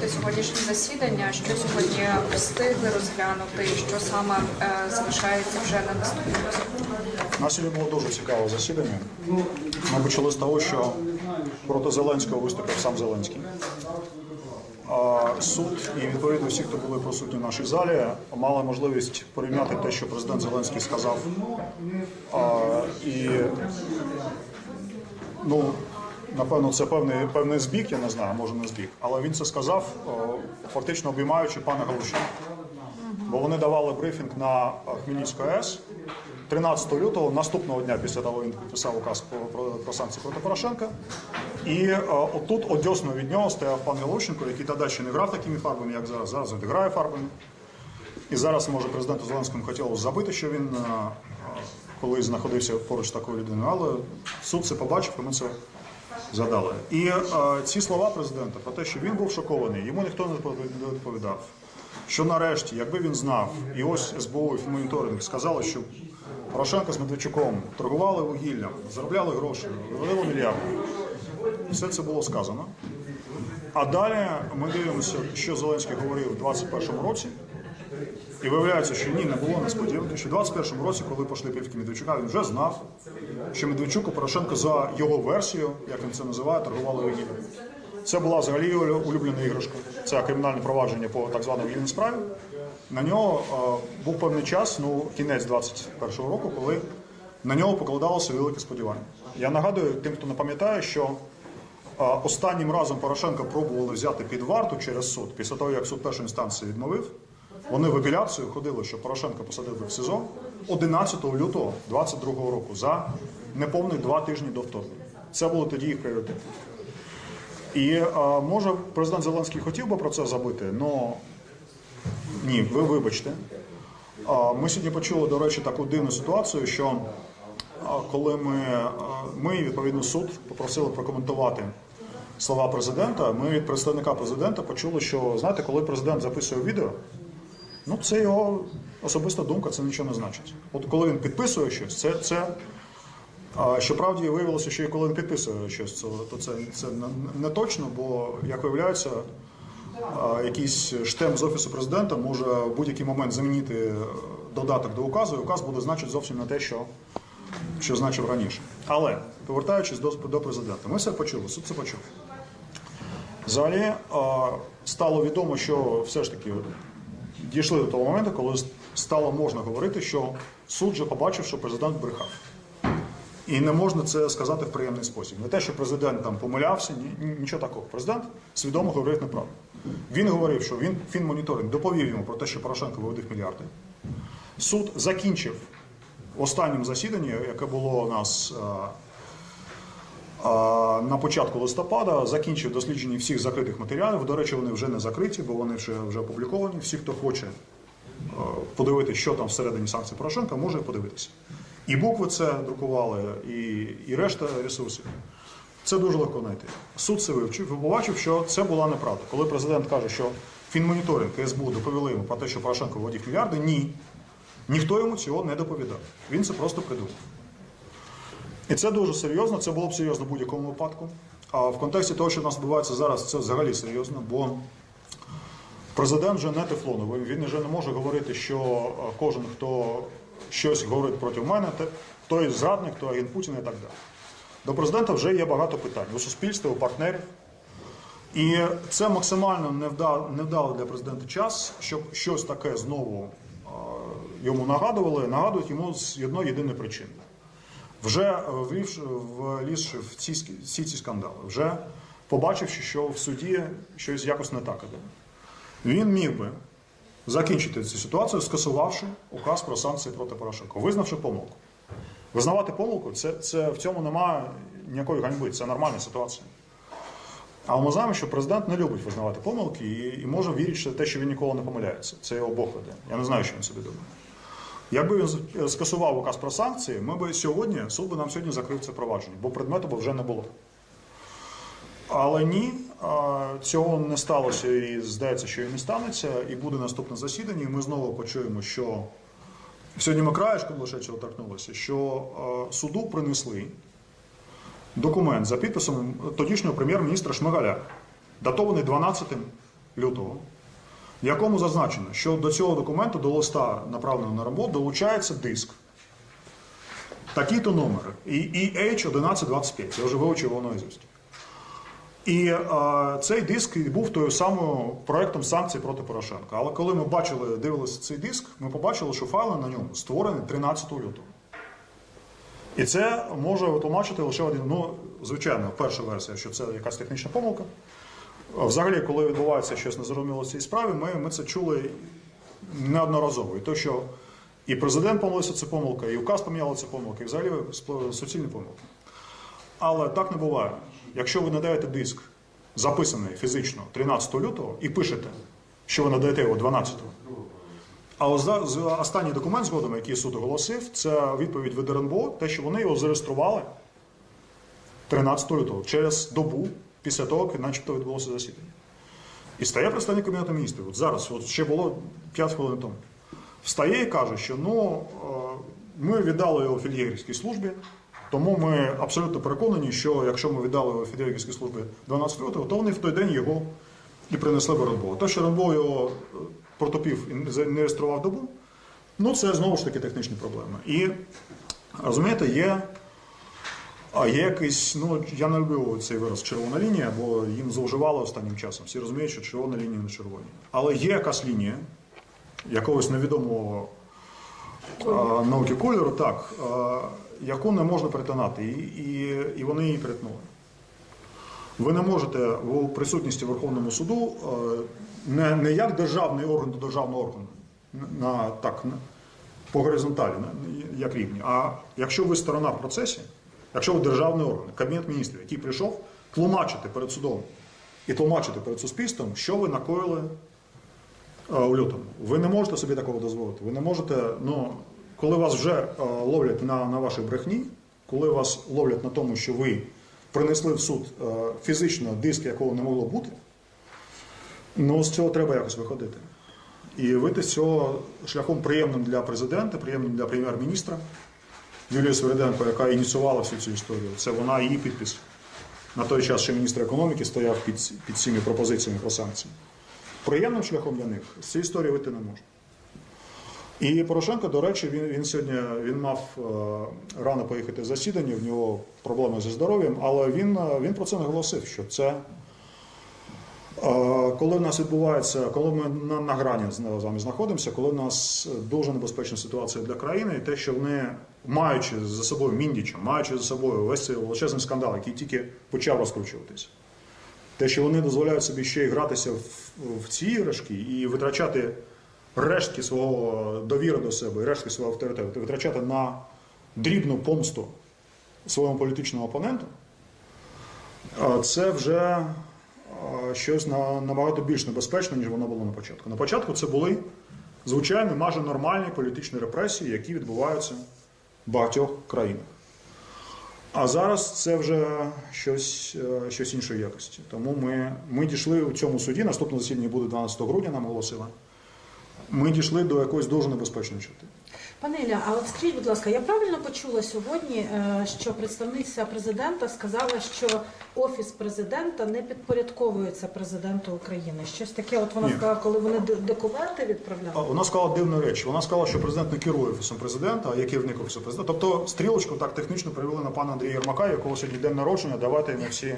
оцінюєте сьогоднішнє засідання? Що сьогодні встигли розглянути, і що саме е, залишається вже на наступному нас сьогодні було дуже цікаве засідання. Ми почали з того, що проти Зеленського виступив сам Зеленський. Суд і відповідно всі, хто були присутні в нашій залі, мали можливість порівняти те, що президент Зеленський сказав. І ну, напевно, це певний, певний збіг, я не знаю, може не збіг, але він це сказав, о, фактично обіймаючи пана Галущина. Бо вони давали брифінг на Хмельницьку АЕС 13 лютого, наступного дня після того він підписав указ про, про, про санкції проти Порошенка. І е, отут одясно від нього стояв пан Галущенко, який тоді ще не грав такими фарбами, як зараз. Зараз він грає фарбами. І зараз, може, президенту Зеленському хотілося забити, що він е, е, колись знаходився поруч такою людиною, але суд це побачив, і ми це задали. І е, ці слова президента про те, що він був шокований, йому ніхто не відповідав. Що нарешті, якби він знав, і ось СБУ і моніторинг сказали, що Порошенко з Медведчуком торгували вугіллям, заробляли гроші, вивели мільярди. Все це було сказано. А далі ми дивимося, що Зеленський говорив у 2021 році. І виявляється, що ні, не було несподіванки, що в 21-му році, коли пішли півки Медведчука, він вже знав, що Медведчук і Порошенко за його версією, як він це називає, торгували вугіллям. Це була взагалі його улюблена іграшка. Це кримінальне провадження по так званій вугільній справі. На нього е, був певний час, ну кінець 21-го року, коли на нього покладалося велике сподівання. Я нагадую тим, хто не пам'ятає, що а Останнім разом Порошенка пробували взяти під варту через суд, після того, як суд першої інстанції відмовив. Вони в апеляцію ходили, що Порошенка посадили в СИЗО 11 лютого 22 року за неповних два тижні до вторгнення. Це було тоді їх пріоритет. І а, може президент Зеленський хотів би про це забити, але ні, ви вибачте. А, Ми сьогодні почули, до речі, таку дивну ситуацію, що а, коли ми, а, ми відповідно суд попросили прокоментувати слова президента, ми від представника президента почули, що знаєте, коли президент записує відео, ну це його особиста думка, це нічого не значить. От коли він підписує щось, це. це а щоправді виявилося, що і коли він підписує щось, то це, це не- точно, бо як виявляється, якийсь штемп з офісу президента може в будь-який момент замінити е, додаток до указу, і указ буде значити зовсім не те, що, що значив раніше. Але повертаючись до, до президента, ми все почули, суд це почув. Взагалі стало відомо, що все ж таки дійшли до того моменту, коли стало можна говорити, що суд вже побачив, що президент брехав. І не можна це сказати в приємний спосіб. Не те, що президент там помилявся, ні, ні- нічого такого. Президент свідомо говорив неправду. Він говорив, що він фінмоніторинг доповів йому про те, що Порошенко виводив мільярди. Суд закінчив в останньому засіданні, яке було у нас е, на початку листопада, закінчив дослідження всіх закритих матеріалів. До речі, вони вже не закриті, бо вони вже, вже опубліковані. Всі, хто хоче е, подивитися, що там всередині санкцій Порошенка, може подивитися. І букви це друкували, і, і решта ресурсів. Це дуже легко знайти. Суд це вивчив і побачив, що це була неправда. Коли президент каже, що фінмоніторинг СБУ доповіли йому про те, що Порошенко вводив мільярди, ні. Ніхто йому цього не доповідав. Він це просто придумав. І це дуже серйозно, це було б серйозно в будь-якому випадку. А в контексті того, що в нас відбувається зараз, це взагалі серйозно, бо президент вже не тефлоновий. Він вже не може говорити, що е, кожен, хто щось говорить проти мене, той зрадник, той агент Путіна і так далі. До президента вже є багато питань у суспільства, у партнерів. І це максимально невда- невдалий для президента час, щоб щось таке знову е, йому нагадували, нагадують йому з одної єдиної причини. Вже е, влізши в ці, всі ці скандали, вже побачивши, що в суді щось якось не так іде. Він міг би закінчити цю ситуацію, скасувавши указ про санкції проти Порошенка, визнавши помилку. Визнавати помилку це, це в цьому немає ніякої ганьби, це нормальна ситуація. А ми знаємо, що президент не любить визнавати помилки і, і може вірити в те, що він ніколи не помиляється. Це його Бог веде. Я не знаю, що він собі думає. Якби він скасував указ про санкції, ми б сьогодні, суд би нам сьогодні закрив це провадження, бо предмету б вже не було. Але ні, цього не сталося і здається, що і не станеться. І буде наступне засідання. І ми знову почуємо, що сьогодні ми краєшком лише цього торкнулося, що суду принесли документ за підписом тодішнього прем'єр-міністра Шмигаля, датований 12 лютого, в якому зазначено, що до цього документу, до листа, направленого на роботу, долучається диск. Такий-то номер. І EH1125. Я вже вивчив його наизусть. І е, цей диск був тою самою проектом санкцій проти Порошенка. Але коли ми бачили, дивилися цей диск, ми побачили, що файли на ньому створені 13 лютого. І це може витлумачити лише один. Ну, звичайно, перша версія, що це якась технічна помилка. Взагалі, коли відбувається щось незрозуміло в цій справі, ми, ми це чули неодноразово. І то, що і президент помилився, це помилка, і указ поміняли це помилка, і взагалі суцільні помилки. Але так не буває. Якщо ви надаєте диск, записаний фізично 13 лютого, і пишете, що ви надаєте його 12-го, а останній документ згодом, який суд оголосив, це відповідь від РНБО, те, що вони його зареєстрували 13 лютого, через добу після того, як начебто відбулося засідання. І стає представник Кабінету міністрів. От зараз, от ще було 5 хвилин тому. Встає і каже, що ну, е, ми віддали його фельдєгерській службі, тому ми абсолютно переконані, що якщо ми віддали його фельдєгерській службі 12 лютого, то вони в той день його і принесли в РНБО. Те, що РНБО його е, протопів і не реєстрував добу, ну це знову ж таки технічні проблеми. І розумієте, є. А є якийсь, ну я не люблю цей вираз червона лінія, бо їм зловживали останнім часом. Всі розуміють, що червона лінія не червоні. Але є якась лінія якогось невідомого а, науки кольору, так, а, яку не можна перетинати, і, і, і вони її перетнули. Ви не можете у присутності Верховному суду не, не як державний орган до державного органу, на, так, по горизонталі, як рівні, а якщо ви сторона в процесі, якщо ви державний орган, Кабінет міністрів, який прийшов тлумачити перед судом і тлумачити перед суспільством, що ви накоїли е, у лютому. Ви не можете собі такого дозволити. Ви не можете, ну, коли вас вже е, ловлять на, на вашій брехні, коли вас ловлять на тому, що ви принесли в суд е, фізично диск, якого не могло бути, ну з цього треба якось виходити. І вийти з цього шляхом приємним для президента, приємним для прем'єр-міністра Юлії Свериденко, яка ініціювала всю цю історію. Це вона її підпис. На той час ще міністр економіки стояв під, під цими пропозиціями про санкції. Приємним шляхом для них з цієї історії вийти не може. І Порошенко, до речі, він, він сьогодні він мав е, рано поїхати з засідання, в нього проблеми зі здоров'ям, але він, е, він про це наголосив, що це е, коли в нас відбувається, коли ми на, на грані з вами знаходимося, коли в нас дуже небезпечна ситуація для країни, і те, що вони, маючи за собою Міндіча, маючи за собою весь цей величезний скандал, який тільки почав розкручуватися, те, що вони дозволяють собі ще й гратися в, в ці іграшки і витрачати рештки свого довіри до себе, рештки свого авторитету, витрачати на дрібну помсту своєму політичному опоненту, це вже щось набагато більш небезпечне, ніж воно було на початку. На початку це були звичайні, майже нормальні політичні репресії, які відбуваються багатьох країнах. А зараз це вже щось, е, щось іншої якості. Тому ми, ми дійшли у цьому суді. Наступне засідання буде 12 грудня, нам оголосили. Ми дійшли до якоїсь дуже небезпечної черти. Пане Ілля, а от скажіть, будь ласка, я правильно почула сьогодні, е, що представниця президента сказала, що офіс президента не підпорядковується президенту України. Щось таке, от вона Ні. сказала, коли вони документи А відправляли. Вона сказала дивну річ. Вона сказала, що президент не керує офісом президента, а є керівник офісу президента. Тобто стрілочку так технічно привели на пана Андрія Єрмака, якого сьогодні день народження. Давайте йому всі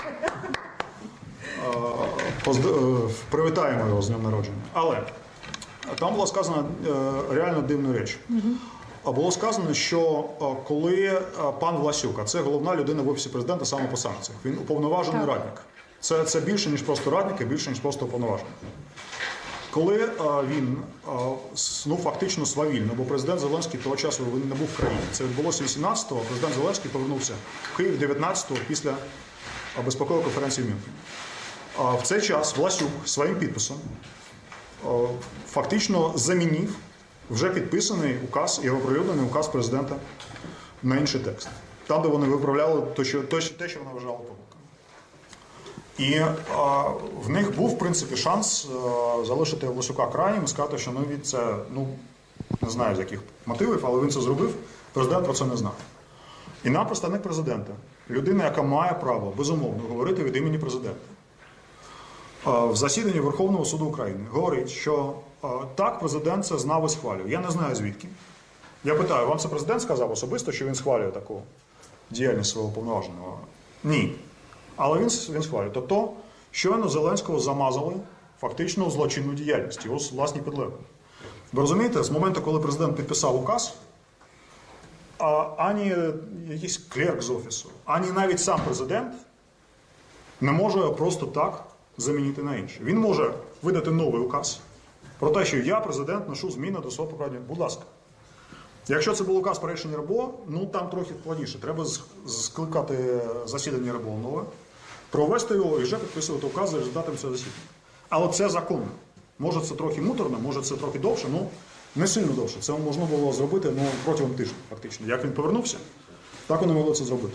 е, привітаємо його з днем народження. Але там була сказана е, реально дивна річ. А Було сказано, що е, коли е, пан Власюк, а це головна людина в офісі президента саме по санкціях, він уповноважений радник. Це, це більше, ніж просто радник, і більше, ніж просто уповноважений. Коли е, він с- ну фактично свавільно, бо президент Зеленський того часу він не був в країні. Це відбулося 18-го, президент Зеленський повернувся в Київ 19-го після безпекової конференції в Мюнхені. А в цей час Власюк своїм підписом фактично замінив вже підписаний указ і оприлюднений указ президента на інший текст. Там, де вони виправляли те, що, те, що- вони вважали помилками. І а, в них був, в принципі, шанс а, залишити Власюка крайнім і сказати, що ну, він це, ну, не знаю з яких мотивів, але він це зробив. Президент про це не знав. І нам представник президента, людина, яка має право безумовно говорити від імені президента, е, в засіданні Верховного суду України говорить, що е, так, президент це знав і схвалює. Я не знаю звідки. Я питаю, вам це президент сказав особисто, що він схвалює таку діяльність свого повноваженого? Ні. Але він, він схвалює. Тобто, щойно Зеленського замазали фактично злочинну діяльність, його власні підлеглі. Ви розумієте, з моменту, коли президент підписав указ, ані якийсь клерк з офісу, ані навіть сам президент не може просто так замінити на інший. Він може видати новий указ про те, що я, президент, ношу зміни до свого покладення. Будь ласка. Якщо це був указ про рішення РБО, ну там трохи складніше. Треба скликати засідання РБО нове, провести його і вже підписувати указ за результатами цього засідання. Але це законно. Може це трохи муторно, може це трохи довше, ну не сильно довше. Це можна було зробити ну, протягом тижня, фактично. Як він повернувся, так вони могли це зробити.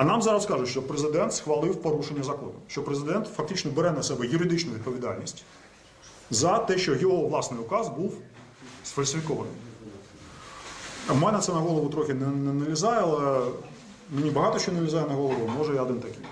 А нам зараз кажуть, що президент схвалив порушення закону, що президент фактично бере на себе юридичну відповідальність за те, що його власний указ був сфальсифікований. У мене це на голову трохи не, налізає, але мені багато що не лізає на голову, може я один такий.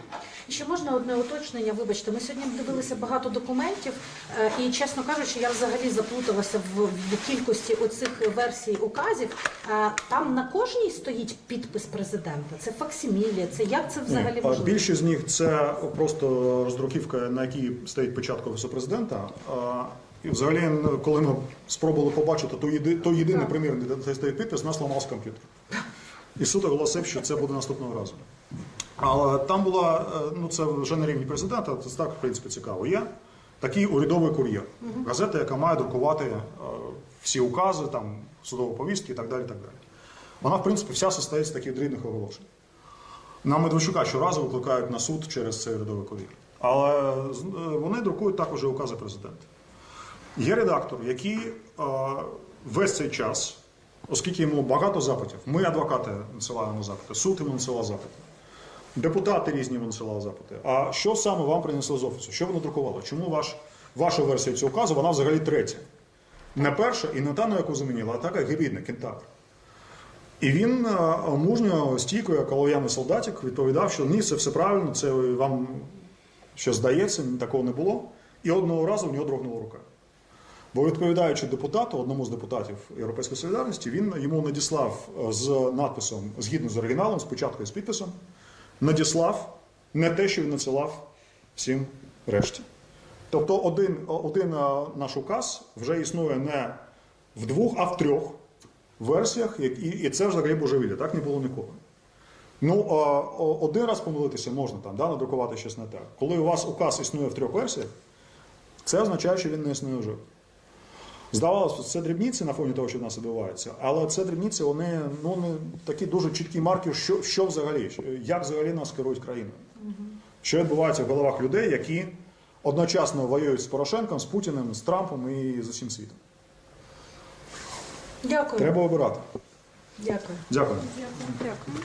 І ще можна одне уточнення. Вибачте, ми сьогодні дивилися багато документів, е, і чесно кажучи, я взагалі заплуталася в, кількості оцих версій указів. Е, Там на кожній стоїть підпис президента. Це факсимілія, це як це взагалі Ні, можливо? Більшість з них це просто роздруківка, на якій стоїть печатка офісу президента. І взагалі, коли ми спробували побачити той, єди, той єдиний примірник, де стоїть підпис, нас ламався комп'ютер. І суд оголосив, що це буде наступного разу. Але там була, е, ну це вже на рівні президента, це так, в принципі, цікаво. Є такий урядовий кур'єр, газета, яка має друкувати е, всі укази, там, судові повістки і так далі. так далі. Вона, в принципі, вся состоїть з таких дрібних оголошень. На Медведчука щоразу викликають на суд через цей урядовий кур'єр. Але е, вони друкують також укази президента. Є редактор, який весь цей час, оскільки йому багато запитів, ми, адвокати, надсилаємо запити, суд йому надсилав запити, депутати різні надсилали запити. А що саме вам принесли з офісу? Що воно друкувало? Чому ваш, ваша версія цього указу, вона взагалі третя? Не перша і не та, на яку замінила, а така гібридна, кентавр. І він е, мужньо, стійко, як олов'яний солдатик, відповідав, що ні, це все правильно, це вам що здається, такого не було. І одного разу в нього дрогнула рука. Бо відповідаючи депутату, одному з депутатів Європейської солідарності, він йому надіслав е, з надписом згідно з оригіналом, спочатку з підписом, надіслав не те, що він надсилав всім решті. Тобто один, один е, наш указ вже існує не в двох, а в трьох версіях, і, і це взагалі божевілля, так не було ніколи. Ну, е, один раз помилитися можна там, да, надрукувати щось не так. Коли у вас указ існує в трьох версіях, це означає, що він не існує вже. Здавалося, це дрібниці на фоні того, що в нас відбувається, але це дрібниці, вони ну, не такі дуже чіткі марки, що, що взагалі, як взагалі нас керують країною. Що відбувається в головах людей, які одночасно воюють з Порошенком, з Путіним, з Трампом і з усім світом. Дякую. Треба обирати. Дякую. Дякую. Дякую.